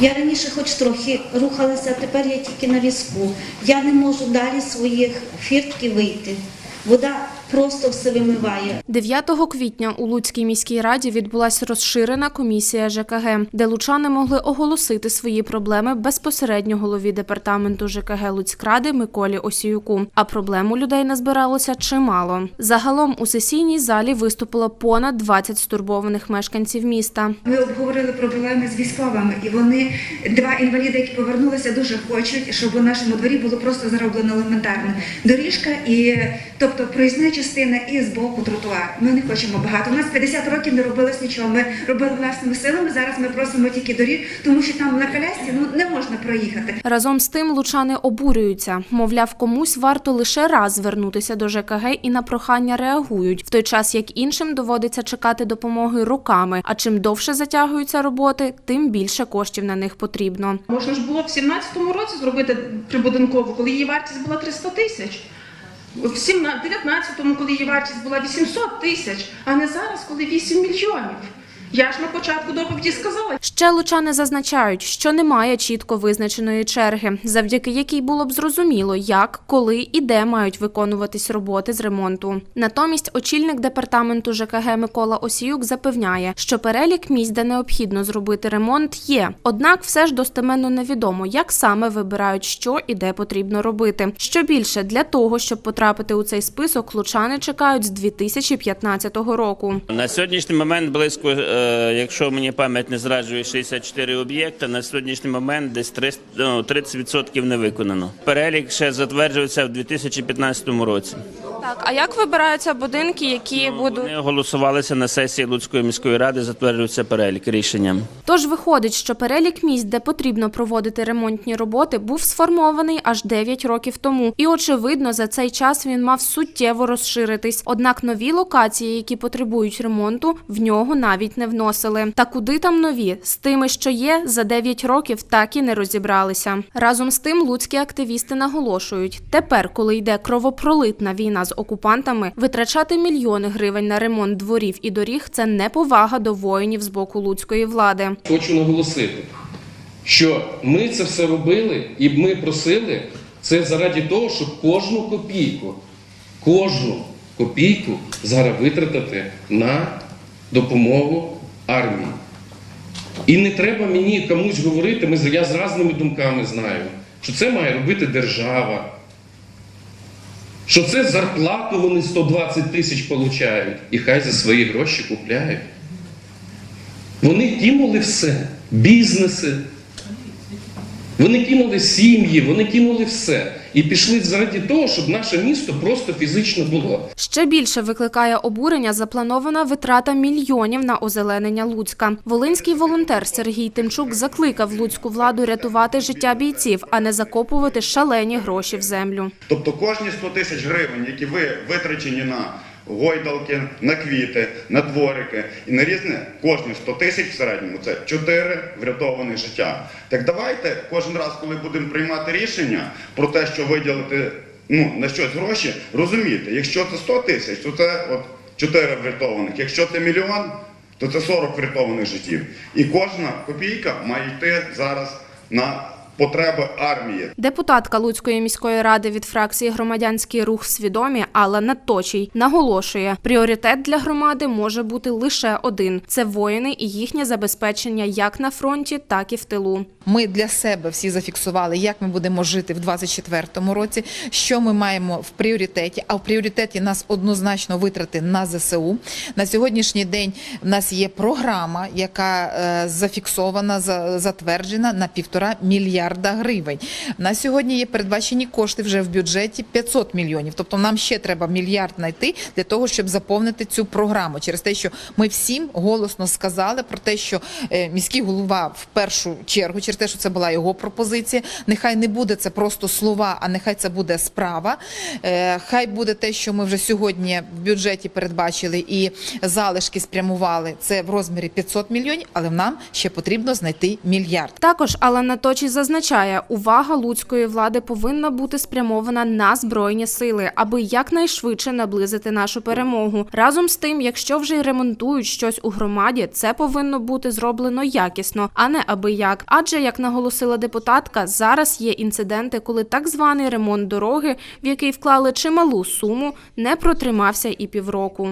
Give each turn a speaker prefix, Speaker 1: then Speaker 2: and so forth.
Speaker 1: Я раніше хоч трохи рухалася, а тепер я тільки на візку. Я не можу далі своїх фіртки вийти. Вода просто все вимиває.
Speaker 2: 9 квітня у Луцькій міській раді відбулася розширена комісія ЖКГ, де лучани могли оголосити свої проблеми безпосередньо голові департаменту ЖКГ Луцькради Миколі Осіюку. А проблем у людей назбиралося чимало. Загалом у сесійній залі виступило понад 20 стурбованих мешканців міста.
Speaker 3: Ми обговорили проблеми з військовими, і вони два інваліди, які повернулися, дуже хочуть, щоб у нашому дворі було просто зроблено елементарно доріжка, і тобто проїзна частина і з боку тротуар. Ми не хочемо багато. У нас 50 років не робилось нічого. Ми робили власними силами. Зараз ми просимо тільки доріг, тому що там на колясці ну не можна проїхати.
Speaker 2: Разом з тим лучани обурюються. Мовляв, комусь варто лише раз звернутися до ЖКГ і на прохання реагують, в той час як іншим доводиться чекати допомоги роками. А чим довше затягуються роботи, тим більше коштів на них потрібно.
Speaker 4: Можна ж було в 17-му році зробити прибудинкову, коли її вартість була 300 тисяч. В 19-му, коли її вартість була 800 тисяч, а не зараз, коли 8 мільйонів. Я ж на початку доповіді сказала,
Speaker 2: Ще лучани зазначають, що немає чітко визначеної черги, завдяки якій було б зрозуміло, як, коли і де мають виконуватись роботи з ремонту. Натомість очільник департаменту ЖКГ Микола Осіюк запевняє, що перелік місць, де необхідно зробити ремонт, є. Однак все ж достеменно невідомо, як саме вибирають, що і де потрібно робити. Що більше для того, щоб потрапити у цей список, лучани чекають з 2015 року.
Speaker 5: На сьогоднішній момент близько, е, якщо мені пам'ять не зраджує, 64 об'єкти. На сьогоднішній момент десь 300, ну, 30% не виконано. Перелік ще затверджується в 2015 році.
Speaker 2: Так, а як вибираються будинки, які будуть
Speaker 5: Вони голосувалися на сесії Луцької міської ради, затверджується перелік рішенням.
Speaker 2: Тож виходить, що перелік місць, де потрібно проводити ремонтні роботи, був сформований аж 9 років тому, і очевидно, за цей час він мав суттєво розширитись. Однак нові локації, які потребують ремонту, в нього навіть не вносили. Та куди там нові? З тими, що є, за 9 років так і не розібралися. Разом з тим, луцькі активісти наголошують: тепер, коли йде кровопролитна війна з окупантами, витрачати мільйони гривень на ремонт дворів і доріг це неповага до воїнів з боку луцької влади.
Speaker 6: Хочу наголосити, що ми це все робили і ми просили це заради того, щоб кожну копійку, кожну копійку зараз витратити на допомогу армії. І не треба мені комусь говорити, я з різними думками знаю, що це має робити держава, що це зарплату вони 120 тисяч получають, і хай за свої гроші купляють. Вони кинули все, бізнеси. Вони кинули сім'ї, вони кинули все. І пішли заради того, щоб наше місто просто фізично було.
Speaker 2: Ще більше викликає обурення запланована витрата мільйонів на озеленення Луцька. Волинський волонтер Сергій Тимчук закликав луцьку владу рятувати життя бійців, а не закопувати шалені гроші в землю.
Speaker 7: Тобто кожні 100 тисяч гривень, які ви витрачені на гойдалки, на квіти, на дворики і на різне, кожні 100 тисяч в середньому це 4 врятованих життя. Так давайте кожен раз, коли будемо приймати рішення про те, що виділити ну, на щось гроші, розуміти, якщо це 100 тисяч, то це от 4 врятованих. Якщо це мільйон, то це 40 врятованих життів. І кожна копійка має йти зараз на потреби армії.
Speaker 2: Депутатка Луцької міської ради від фракції Громадянський рух свідомі Алла Наточій наголошує, пріоритет для громади може бути лише один: це воїни і їхнє забезпечення як на фронті, так і в тилу.
Speaker 8: Ми для себе всі зафіксували, як ми будемо жити в 2024 році, що ми маємо в пріоритеті. А в пріоритеті нас однозначно витрати на ЗСУ. На сьогоднішній день в нас є програма, яка е, зафіксована, за- затверджена на півтора мільярда гривень. На сьогодні є передбачені кошти вже в бюджеті 500 мільйонів. Тобто нам ще треба мільярд знайти для того, щоб заповнити цю програму. Через те, що ми всім голосно сказали про те, що е, міський голова в першу чергу, через те, що це була його пропозиція. Нехай не буде це просто слова, а нехай це буде справа. Е, Хай буде те, що ми вже сьогодні в бюджеті передбачили і залишки спрямували. Це в розмірі 500 мільйонів, але нам ще потрібно знайти мільярд.
Speaker 2: Також Алла Наточій зазначає, зазначає, увага луцької влади повинна бути спрямована на збройні сили, аби якнайшвидше наблизити нашу перемогу. Разом з тим, якщо вже й ремонтують щось у громаді, це повинно бути зроблено якісно, а не аби як. Адже, як наголосила депутатка, зараз є інциденти, коли так званий ремонт дороги, в який вклали чималу суму, не протримався і півроку.